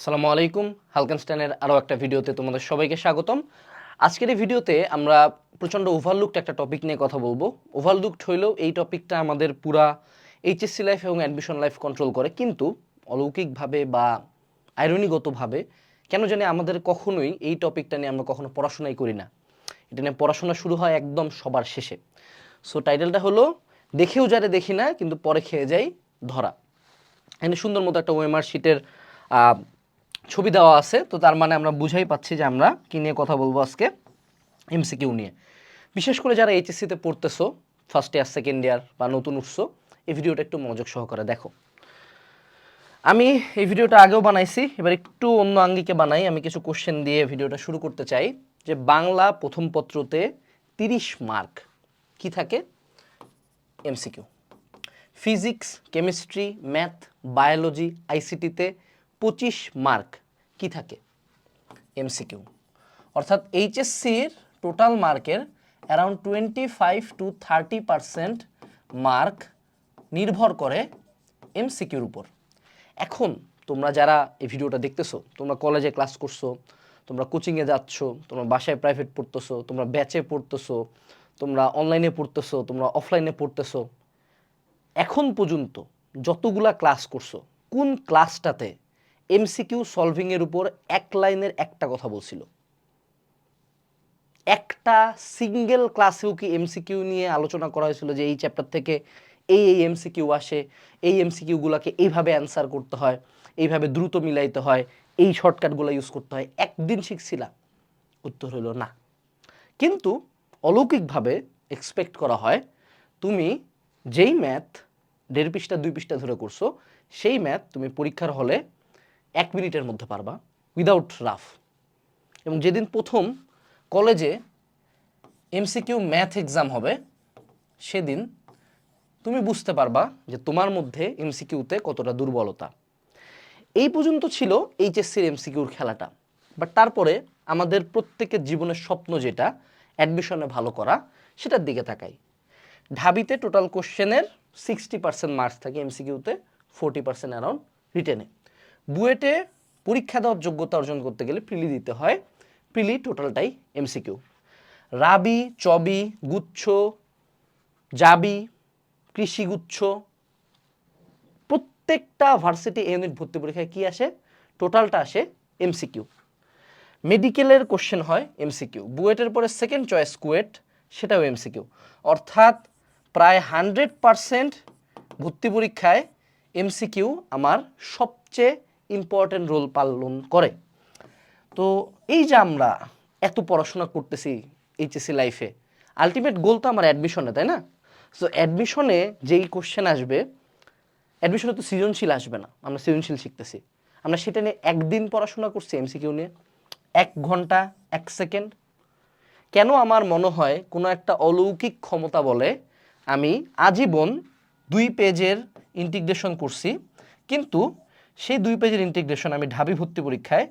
আসসালামু আলাইকুম হালকানস্টাইনের আরও একটা ভিডিওতে তোমাদের সবাইকে স্বাগতম। আজকের এই ভিডিওতে আমরা প্রচণ্ড ওভারলুকড একটা টপিক নিয়ে কথা বলব। ওভারলুকড হইলেও এই টপিকটা আমাদের পুরা এইচএসসি লাইফ এবং অ্যাডমিশন লাইফ কন্ট্রোল করে। কিন্তু অলৌকিকভাবে বা আইরনিগতভাবে কেন জানি আমাদের কখনোই এই টপিকটা নিয়ে আমরা কখনো পড়াশোনাই করি না। এটা নিয়ে পড়াশোনা শুরু হয় একদম সবার শেষে। সো টাইটেলটা হলো দেখেও যারে দেখি না, কিন্তু পরে খেয়ে যাই ধরা এখানে সুন্দর মতো একটা ওয়েমার শিটের ছবি দেওয়া আছে, তো তার মানে আমরা বুঝাই পাচ্ছি যে আমরা কি নিয়ে কথা বলব আজকে এমসিকিউ নিয়ে। বিশেষ করে যারা এইচএসসিতে পড়তেছো ফার্স্ট ইয়ার সেকেন্ড ইয়ার বা নতুন উঠছো, এই ভিডিওটা একটু মনোযোগ সহকারে দেখো। আমি এই ভিডিওটা আগেও বানাইছি, এবার একটু অন্য আঙ্গিকে বানাই। আমি কিছু কোশ্চেন দিয়ে ভিডিওটা শুরু করতে চাই যে বাংলা প্রথম পত্রতে তিরিশ মার্ক কি থাকে? MCQ physics chemistry math biology আইসিটিতে পঁচিশ মার্ক কি থাকে? এমসিকিউ অর্থাৎ এইচএসসির টোটাল মার্কের around twenty five to thirty percent mark নির্ভর করে এমসিকিউর উপর। এখন তোমরা যারা এই ভিডিওটা দেখতেছো, তোমরা কলেজে ক্লাস করছ, তোমরা কোচিংয়ে যাচ্ছ, তোমরা বাসায় প্রাইভেট পড়তেছো, তোমরা ব্যাচে পড়তেছো, তোমরা অনলাইনে পড়তেছো, তোমরা অফলাইনে পড়তেছো, এখন পর্যন্ত যতগুলা ক্লাস করছ, কোন ক্লাসটাতে এমসিকিউ সলভিংয়ের উপর এক লাইনের একটা কথা বলছিল। একটা সিঙ্গেল ক্লাসেও কি এমসিকিউ নিয়ে আলোচনা করা হয়েছিল যে এই চ্যাপ্টার থেকে এই এই এমসিকিউ আসে, এই এমসিকিউগুলোকে এইভাবে অ্যান্সার করতে হয়, এইভাবে দ্রুত মিলাইতে হয়, এই শর্টকাটগুলো ইউজ করতে হয়। একদিন শিখছিলা উত্তর হলো না। কিন্তু অলৌকিকভাবে এক্সপেক্ট করা হয়, তুমি যেই ম্যাথ দেড় পৃষ্ঠা, দুই পৃষ্ঠা ধরে করছ, সেই ম্যাথ তুমি পরীক্ষার হলে এক মিনিটের মধ্যে পারবা উইদাউট রাফ এবং যেদিন প্রথম কলেজে এমসিকিউ ম্যাথ এক্সাম হবে, সেদিন তুমি বুঝতে পারবা যে তোমার মধ্যে এমসিকিউতে কতটা দুর্বলতা। এই পর্যন্ত ছিল এইচএসসির এমসিকিউর খেলাটা। বাট তারপরে আমাদের প্রত্যেকের জীবনের স্বপ্ন যেটা অ্যাডমিশনে ভালো করা, সেটার দিকে তাকাই। ঢাবিতে টোটাল কোশ্চেনের সিক্সটি পার্সেন্ট মার্কস থাকে এমসিকিউতে ফোরটি পার্সেন্ট অ্যারাউন্ড রিটেনে বুয়েটে পরীক্ষা দেওয়ার যোগ্যতা অর্জন করতে গেলে প্রিলি দিতে হয়। প্রিলি টোটালটাই এমসিকিউ রাবি, চবি, গুচ্ছ, জাবি, কৃষিগুচ্ছ, প্রত্যেকটা ভার্সিটি ইউনিট ভর্তি পরীক্ষায় কি আসে? টোটালটা আসে এমসিকিউ মেডিকেলের কোশ্চেন হয় এমসিকিউ বুয়েটের পরে সেকেন্ড চয়েস কুয়েট, সেটাও এমসিকিউ অর্থাৎ প্রায় হান্ড্রেড পারসেন্ট ভর্তি পরীক্ষায় এমসিকিউ আমার সবচেয়ে ইম্পর্টেন্ট রোল পালন করে। তো এই যে আমরা এত পড়াশোনা করতেছি এইচএসসি লাইফে আলটিমেট গোল তো আমার অ্যাডমিশনে তাই না? সো অ্যাডমিশনে যেই কোশ্চেন আসবে অ্যাডমিশনে তো সৃজনশীল আসবে না, আমরা সৃজনশীল শিখতেছি। আমরা সেটা নিয়ে একদিন পড়াশোনা করছি এমসিকিউ নিয়ে, এক ঘণ্টা, এক সেকেন্ড কেন আমার মনে হয় কোনো একটা অলৌকিক ক্ষমতা বলে আমি আজীবন দুই পেজের ইন্টিগ্রেশন করছি, কিন্তু সেই দুই পেজের ইন্টিগ্রেশন আমি ঢাবি ভর্তি পরীক্ষায়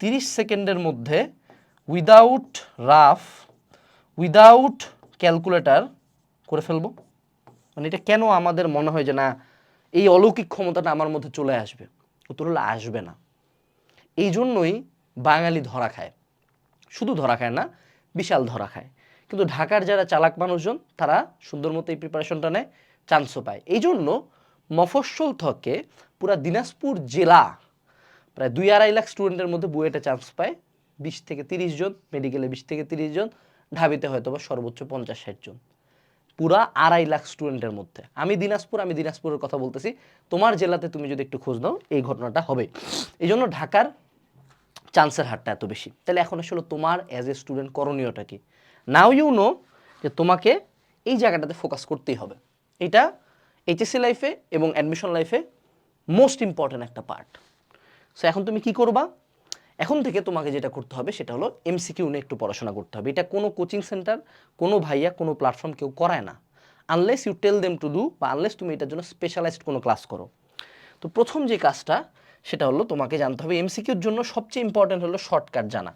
তিরিশ সেকেন্ডের মধ্যে উইদাউট রাফ উইদাউট ক্যালকুলেটার করে ফেলব। মানে এটা কেন আমাদের মনে হয় যে না, এই অলৌকিক ক্ষমতাটা আমার মধ্যে চলে আসবে? উত্তর হলো আসবে না। এই জন্যই বাঙালি ধরা খায়। শুধু ধরা খায় না, বিশাল ধরা খায়। কিন্তু ঢাকার যারা চালাক মানুষজন, তারা সুন্দর মতো এই প্রিপারেশনটা নেয় চান্সও পায়। এই জন্য মফস্বল থেকে পুরা দিনাজপুর জেলা প্রায় দুই আড়াই লাখ স্টুডেন্টের মধ্যে বুয়েটে চান্স পায়। বিশ থেকে তিরিশ জন মেডিকেলে বিশ থেকে তিরিশ জন, ঢাবিতে হয়তো বা সর্বোচ্চ পঞ্চাশ ষাট জন। পুরা আড়াই লাখ স্টুডেন্টের মধ্যে। আমি দিনাজপুর, আমি দিনাজপুরের কথা বলতেছি। তোমার জেলাতে তুমি যদি একটু খোঁজ নাও, এই ঘটনাটা হবে। এই জন্য ঢাকার চান্সের হারটা এত বেশি। তাহলে এখন আসলে তোমার অ্যাজ এ স্টুডেন্ট করণীয়টা কি? নাও ইউ নো যে তোমাকে এই জায়গাটাতে ফোকাস করতেই হবে। এটা এইচএসসি লাইফে এবং অ্যাডমিশন লাইফে মোস্ট ইম্পর্ট্যান্ট একটা পার্ট সো এখন তুমি কি করবা? এখন থেকে তোমাকে যেটা করতে হবে, সেটা হলো এমসিকিউ নিয়ে একটু পড়াশোনা করতে হবে। এটা কোনো কোচিং সেন্টার কোনো ভাইয়া, কোনো প্ল্যাটফর্ম কেউ করায় না। Unless you tell them to do বা আনলেস তুমি এটার জন্য স্পেশালাইজড কোনো ক্লাস করো। তো প্রথম যে কাজটা, সেটা হলো তোমাকে জানতে হবে এমসিকিউর জন্য সবচেয়ে ইম্পর্টেন্ট হলো শর্টকাট জানা।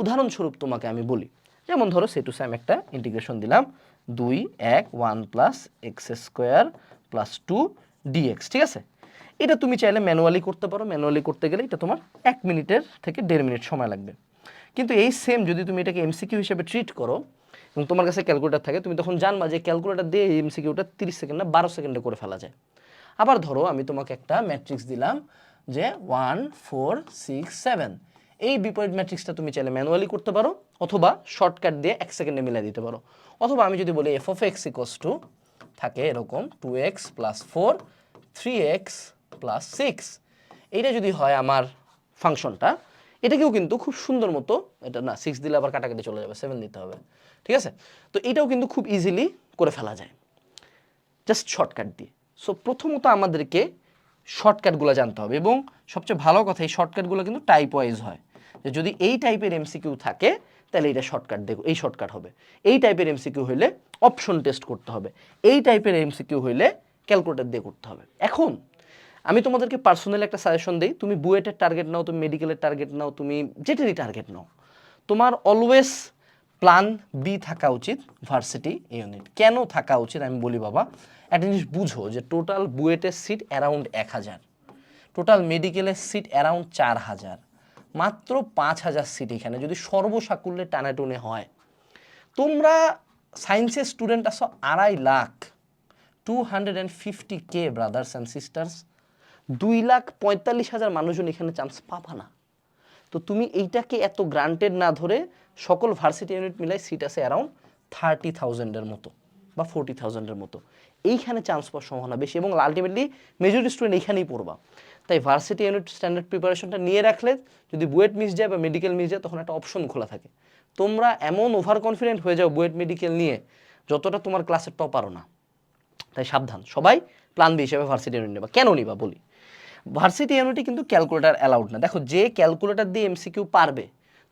উদাহরণস্বরূপ তোমাকে আমি বলি, যেমন ধরো সে টু স্যাম একটা ইন্টিগ্রেশন দিলাম, দুই, এক one plus x square plus two dx ঠিক আছে? এটা তুমি চাইলে ম্যানুয়ালি করতে পারো। ম্যানুয়ালি করতে গেলে এটা তোমার এক মিনিটের থেকে দেড় মিনিট সময় লাগবে। কিন্তু এই সেম যদি তুমি এটাকে এমসিকিউ হিসেবে ট্রিট করো এবং তোমার কাছে ক্যালকুলেটার থাকে, তুমি তখন জানবা যে ক্যালকুলেটার দিয়ে এই এমসিকিউটা তিরিশ সেকেন্ড না বারো সেকেন্ডে করে ফেলা যায়। আবার ধরো, আমি তোমাকে একটা ম্যাট্রিক্স দিলাম যে ওয়ান ফোর সিক্স সেভেন এই বিপরীত ম্যাট্রিক্সটা তুমি চাইলে ম্যানুয়ালি করতে পারো অথবা শর্টকাট দিয়ে এক সেকেন্ডে মিলাই দিতে পারো। অথবা আমি যদি বলি f of x equals two থাকে এরকম two x plus four three x plus six এইটা যদি হয় আমার ফাংশনটা, এটাকেও কিন্তু খুব সুন্দর মতো, এটা না সিক্স দিলে আবার কাটাকাটি চলে যাবে সেভেন দিতে হবে। ঠিক আছে? তো এটাও কিন্তু খুব ইজিলি করে ফেলা যায়। জাস্ট শর্টকাট দিয়ে। সো প্রথমত আমাদেরকে শর্টকাটগুলো জানতে হবে এবং সবচেয়ে ভালো কথা, এই শর্টকাটগুলো কিন্তু টাইপ ওয়াইজ হয়। যে যদি এই টাইপের এমসিকিউ থাকে, তাহলে এটা শর্টকাট দেখো, এই শর্টকাট হবে। এই টাইপের এমসিকিউ হইলে অপশন টেস্ট করতে হবে। এই টাইপের এমসিকিউ হইলে ক্যালকুলেটর দিয়ে করতে হবে। এখন আমি তোমাদেরকে পার্সোনালি একটা সাজেশন দিই। তুমি বুয়েটের টার্গেট নাও, তুমি মেডিকেলের টার্গেট নাও, তুমি যেটারই টার্গেট নাও। তোমার অলওয়েজ প্ল্যান বি থাকা উচিত ভার্সিটি ইউনিট কেন থাকা উচিত আমি বলি, বাবা, একটা জিনিস বুঝো যে টোটাল বুয়েটের সিট অ্যারাউন্ড এক হাজার। টোটাল মেডিকেলের সিট অ্যারাউন্ড চার হাজার। মাত্র পাঁচ হাজার সিট এখানে, যদি সর্বসাকুল্যে টানাটুনে হয়। তোমরা সায়েন্সের স্টুডেন্ট আসো আড়াই lakh. Two hundred and fifty K brothers and sisters দুই লাখ পঁয়তাল্লিশ হাজার মানুষজন এখানে চান্স পাবা না। তো তুমি এইটাকে এত গ্রান্টেড না ধরে সকল ভার্সিটি ইউনিট মিলাই সিট আছে অ্যারাউন্ড থার্টি থাউজেন্ডের মতো বা ফোর্টি থাউজেন্ডের মতো। এইখানে চান্স পাওয়ার সম্ভাবনা বেশি এবং আলটিমেটলি মেজরিটি স্টুডেন্ট এইখানেই পড়বা। তাই ভার্সিটি ইউনিট স্ট্যান্ডার্ড প্রিপারেশনটা নিয়ে রাখলে যদি বুয়েট মিস যায় বা মেডিকেল মিস যায় তখন একটা অপশন খোলা থাকে। তোমরা এমন ওভার কনফিডেন্ট হয়ে যাও বুয়েট মেডিকেল নিয়ে যতটা তোমার ক্লাসের টপারও না। তাই সাবধান। সবাই প্ল্যান বি হিসেবে ভার্সিটি ইউনিট নেবা। কেন নিবা বলি? ভার্সিটি ইউনিটে কিন্তু ক্যালকুলেটার অ্যালাউড না। দেখো, যে ক্যালকুলেটার দিয়ে এমসিকিউ পারবে,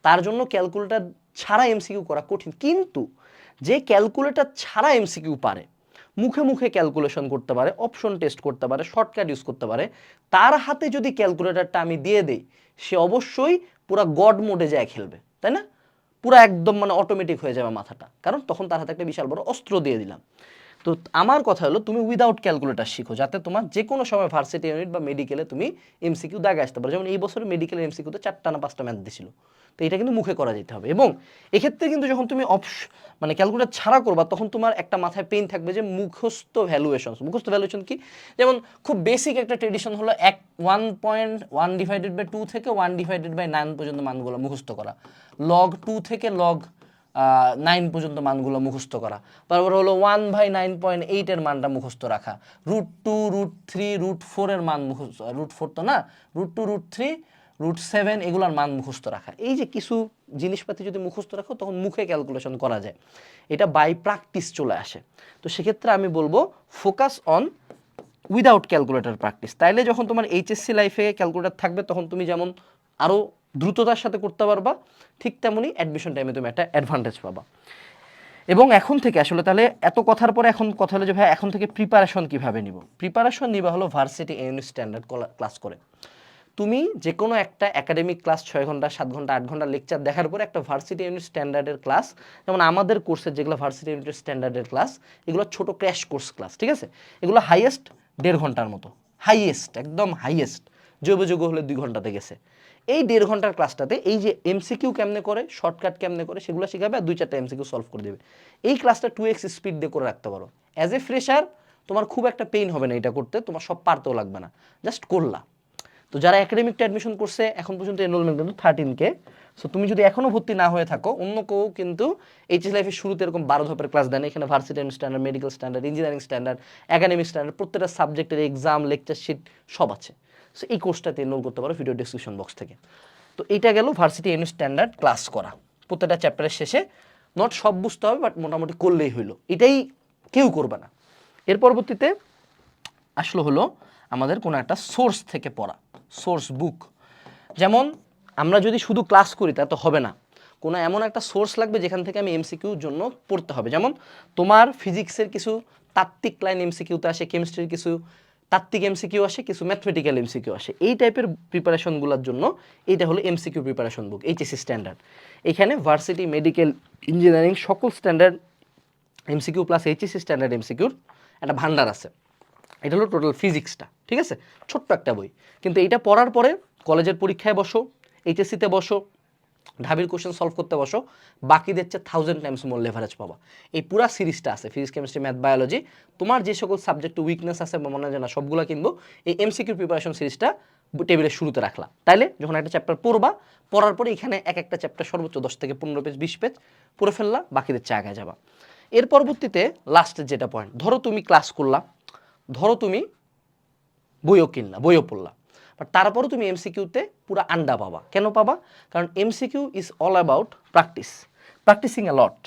তার জন্য ক্যালকুলেটার ছাড়া এমসিকিউ করা কঠিন। কিন্তু যে ক্যালকুলেটার ছাড়া এমসিকিউ পারে, মুখে মুখে ক্যালকুলেশন করতে পারে অপশন টেস্ট করতে পারে শর্টকাট ইউজ করতে পারে, তার হাতে যদি ক্যালকুলেটারটা আমি দিয়ে দেই, সে অবশ্যই পুরো গড মোডে যায় খেলবে, তাই না? পুরো একদম মানে অটোমেটিক হয়ে যাবে মাথাটা। কারণ তখন তার হাতে একটা বিশাল বড় অস্ত্র দিয়ে দিলাম। তো আমার কথা হলো, তুমি উইদাউট ক্যালকুলেটার শিখো, যাতে তোমার যে কোনো সময় ভার্সিটি ইউনিট বা মেডিকেলে তুমি এমসিকিউ দাগে আসতে পারো। যেমন এই বছর মেডিকেলের এমসিকিউতে চারটা না পাঁচটা ম্যাথ দিছিল। তো এটা কিন্তু মুখে করা যেতে হবে। এবং এক্ষেত্রে কিন্তু যখন তুমি অপশ মানে ক্যালকুলেটার ছাড়া করবা, তখন তোমার একটা মাথায় পেন থাকবে যে মুখস্থ ভ্যালুয়েশন মুখস্থ ভ্যালুয়েশন কি? যেমন খুব বেসিক একটা ট্রেডিশন হলো এক one point one divided by two থেকে ওয়ান ডিভাইডেড বাই নাইন পর্যন্ত মানগুলো মুখস্থ করা। লগ টু থেকে লগ নাইন পর্যন্ত মানগুলো মুখস্থ করা। তারপর হলো ওয়ান বাই নাইন পয়েন্ট এইটের মানটা মুখস্থ রাখা। Root two root three root ফোরের মান মুখস্থ রুট ফোর তো না? Root two root three root seven এগুলোর মান মুখস্থ রাখা। এই যে কিছু জিনিসপাতি যদি মুখস্থ রাখো, তখন মুখে ক্যালকুলেশন করা যায়। এটা বাই প্র্যাকটিস চলে আসে। তো সেক্ষেত্রে আমি বলব focus on without calculator practice তাইলে যখন তোমার এইচএসসি লাইফে ক্যালকুলেটর থাকবে, তখন তুমি যেমন আরও দ্রুততার সাথে করতে পারবা, ঠিক তেমনই অ্যাডমিশন টাইমে তুমি একটা অ্যাডভান্টেজ পাবা। এবং এখন থেকে, আসলে তাহলে এত কথার পরে এখন কথা হলো যে ভাই এখন থেকে প্রিপারেশন কীভাবে নিব? প্রিপারেশন নিবা হলো ভার্সিটি ইউনিট স্ট্যান্ডার্ড ক্লাস করে। তুমি যে কোনো একটা একাডেমিক ক্লাস ছয় ঘণ্টা, সাত ঘণ্টা, আট ঘণ্টা লেকচার দেখার পরে একটা ভার্সিটি ইউনিট স্ট্যান্ডার্ডের ক্লাস যেমন আমাদের কোর্সের যেগুলো ভার্সিটি ইউনিট স্ট্যান্ডার্ডের ক্লাস এগুলো ছোট ক্র্যাশ কোর্স ক্লাস ঠিক আছে? এগুলো হাইয়েস্ট দেড় ঘণ্টার মতো হাইয়েস্ট একদম হাইয়েস্ট যোগ হলে দুই ঘন্টাতে গেছে। এই দেড় ঘণ্টার ক্লাসটাতে এই যে এমসিকিউ কেমনে করে শর্টকাট কেমনে করে, সেগুলো শেখাবে আর দুই চারটা এমসিকিউ সলভ করে দেবে। এই ক্লাসটা টু এক্স স্পিড দিয়ে করে রাখতে পারো। অ্যাজ এ ফ্রেশার তোমার খুব একটা পেইন হবে না এটা করতে, তোমার সব পারতেও লাগবে না। জাস্ট করলা। তো যারা একাডেমিকটা অ্যাডমিশন করছে, এখন পর্যন্ত এনরোলমেন্ট কিন্তু থার্টিন কে সো তুমি যদি এখনও ভর্তি না হয়ে থাকো, অন্য কেউ কিন্তু এইচএস লাইফের শুরুতে এরকম বারো ধাপের ক্লাস দেন এখানে varsity standard medical standard engineering standard academic standard প্রত্যেকটা সাবজেক্টের এক্সাম লেকচার শিট সব আছে। সো এই কোর্সটাতে এনরোল করতে পারো ভিডিও ডিসক্রিপশন বক্স থেকে। তো এটা গেল ভার্সিটি ইউনিট স্ট্যান্ডার্ড ক্লাস করা। প্রত্যেকটা চ্যাপ্টারের শেষে নট সব বুঝতে হবে বাট মোটামুটি করলেই হইল। এটাই কেউ করবে না। এর পরবর্তীতে আসলো হলো আমাদের কোনো একটা সোর্স থেকে পড়া সোর্স বুক যেমন আমরা যদি শুধু ক্লাস করি, তা তো হবে না। কোনো এমন একটা সোর্স লাগবে যেখান থেকে আমি এমসিকিউর জন্য পড়তে হবে। যেমন তোমার ফিজিক্সের কিছু তাত্ত্বিক লাইন এমসিকিউতে আসে কেমিস্ট্রির কিছু তাত্ত্বিক এমসিকিউ আসে, কিছু ম্যাথমেটিক্যাল এমসিকিউ আসে। এই টাইপের প্রিপারেশনগুলোর জন্য এইটা হলো MCQ preparation book HSC standard এখানে ভার্সিটি মেডিকেল ইঞ্জিনিয়ারিং সকল standard MCQ plus HSC standard এমসিকিউর একটা ভান্ডার আছে। এটা হলো টোটাল ফিজিক্সটা ঠিক আছে? ছোট্ট একটা বই। কিন্তু এইটা পড়ার পরে কলেজের পরীক্ষায় বসো এইচএসসিতে বসো ঢাবির কোশ্চেন সলভ করতে বসো। বাকিদের চেয়ে থাউজেন্ড টাইমস মোর লেভারেজ পাবা। এই পুরা সিরিজটা আছে ফিজিক্স কেমিস্ট্রি ম্যাথ বায়োলজি তোমার যে সকল সাবজেক্ট উইকনেস আছে মনে হয় না, সবগুলো কিনবো এই এমসিকিউ প্রিপারেশন সিরিজটা টেবিলের শুরুতে রাখলাম তাইলে যখন একটা চ্যাপ্টার পড়বা, পড়ার পরে এখানে এক একটা চ্যাপ্টার সর্বোচ্চ দশ থেকে পনেরো পেজ বিশ পেজ পড়ে ফেললা বাকিদের চেয়ে আগে যাবা। এর পরবর্তীতে লাস্টের যেটা পয়েন্ট ধরো তুমি ক্লাস করলা, ধরো তুমি বইও কিনলা, বইও পড়লা। বাট তারপরও তুমি এমসিকিউতে পুরো আন্ডা পাবা। কেন পাবা? কারণ MCQ is all about practice practicing a lot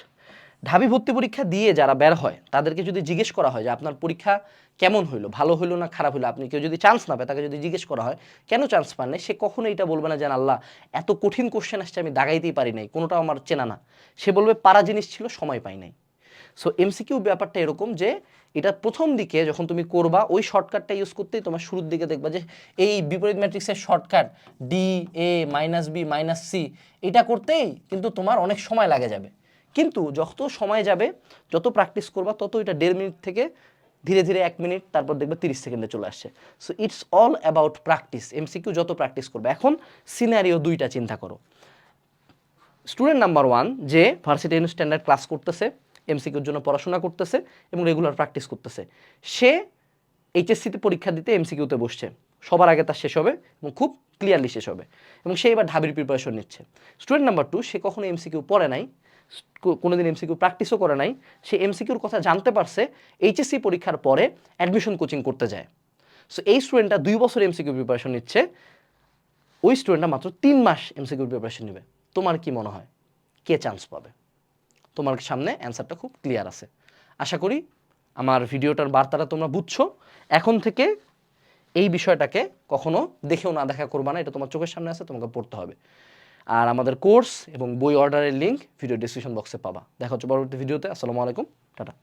ঢাবি ভর্তি পরীক্ষা দিয়ে যারা বের হয়, তাদেরকে যদি জিজ্ঞেস করা হয় যে আপনার পরীক্ষা কেমন হইল, ভালো হইল না খারাপ হইল, আপনি কেউ যদি চান্স না পায়, তাকে যদি জিজ্ঞেস করা হয়, কেন চান্স পান সে কখনো এটা বলবে না যে আল্লাহ, এত কঠিন কোশ্চেন আসছে, আমি দাগাইতেই পারি নাই, কোনোটাও আমার চেনা না। সে বলবে, পারা জিনিস ছিল, সময় পাই নাই। সো এমসিকিউ ব্যাপারটা এরকম যে এটা প্রথম দিকে যখন তুমি করবা, ওই শর্টকাটটা ইউজ করতেই তোমার শুরুর দিকে দেখবা যে এই বিপরীত ম্যাট্রিক্সের shortcut D A minus B minus C এটা করতেই কিন্তু তোমার অনেক সময় লাগে যাবে। কিন্তু যত সময় যাবে, যত প্র্যাকটিস করবা, তত এটা দেড় মিনিট থেকে ধীরে ধীরে এক মিনিট তারপর দেখবে তিরিশ সেকেন্ডে চলে আসছে। So it's all about practice MCQ যত প্র্যাকটিস করবে। এখন সিনারিও দুইটা চিন্তা করো। স্টুডেন্ট নাম্বার ওয়ান যে ভার্সিটি স্ট্যান্ডার্ড ক্লাস করতেছে এমসিকিউর জন্য পড়াশোনা করতেছে এবং রেগুলার প্র্যাকটিস করতেছে। সে এইচএসসিতে পরীক্ষা দিতে এমসিকিউতে বসছে। সবার আগে তার শেষ হবে এবং খুব ক্লিয়ারলি শেষ হবে এবং সে এবার ঢাবির প্রিপারেশন নিচ্ছে। স্টুডেন্ট নাম্বার টু সে কখনো এমসিকিউ পড়ে নাই কোনোদিন এমসিকিউ প্র্যাকটিসও করে নাই। সে এমসিকিউর কথা জানতে পারছে এইচএসসি পরীক্ষার পরে অ্যাডমিশন কোচিং করতে যায়। সো এই স্টুডেন্টটা দুই বছর এমসিকিউ প্রিপারেশন নিচ্ছে। ওই স্টুডেন্টটা মাত্র তিন মাস এমসিকিউ প্রিপারেশন নেবে। তোমার কি মনে হয়? কে চান্স পাবে? তোমার সামনে অ্যান্সারটা খুব ক্লিয়ার আছে। আশা করি আমার ভিডিওটার বার্তাটা তোমরা বুঝছ। এখন থেকে এই বিষয়টাকে কখনো দেখেও না দেখা করবা না, এটা তোমার চোখের সামনে আছে, তোমাকে পড়তে হবে। আর আমাদের কোর্স এবং বই অর্ডারের লিঙ্ক ভিডিও ডিসক্রিপশন বক্সে পাবা। দেখা হচ্ছে পরবর্তী ভিডিওতে আসসালামু আলাইকুম। টাটা।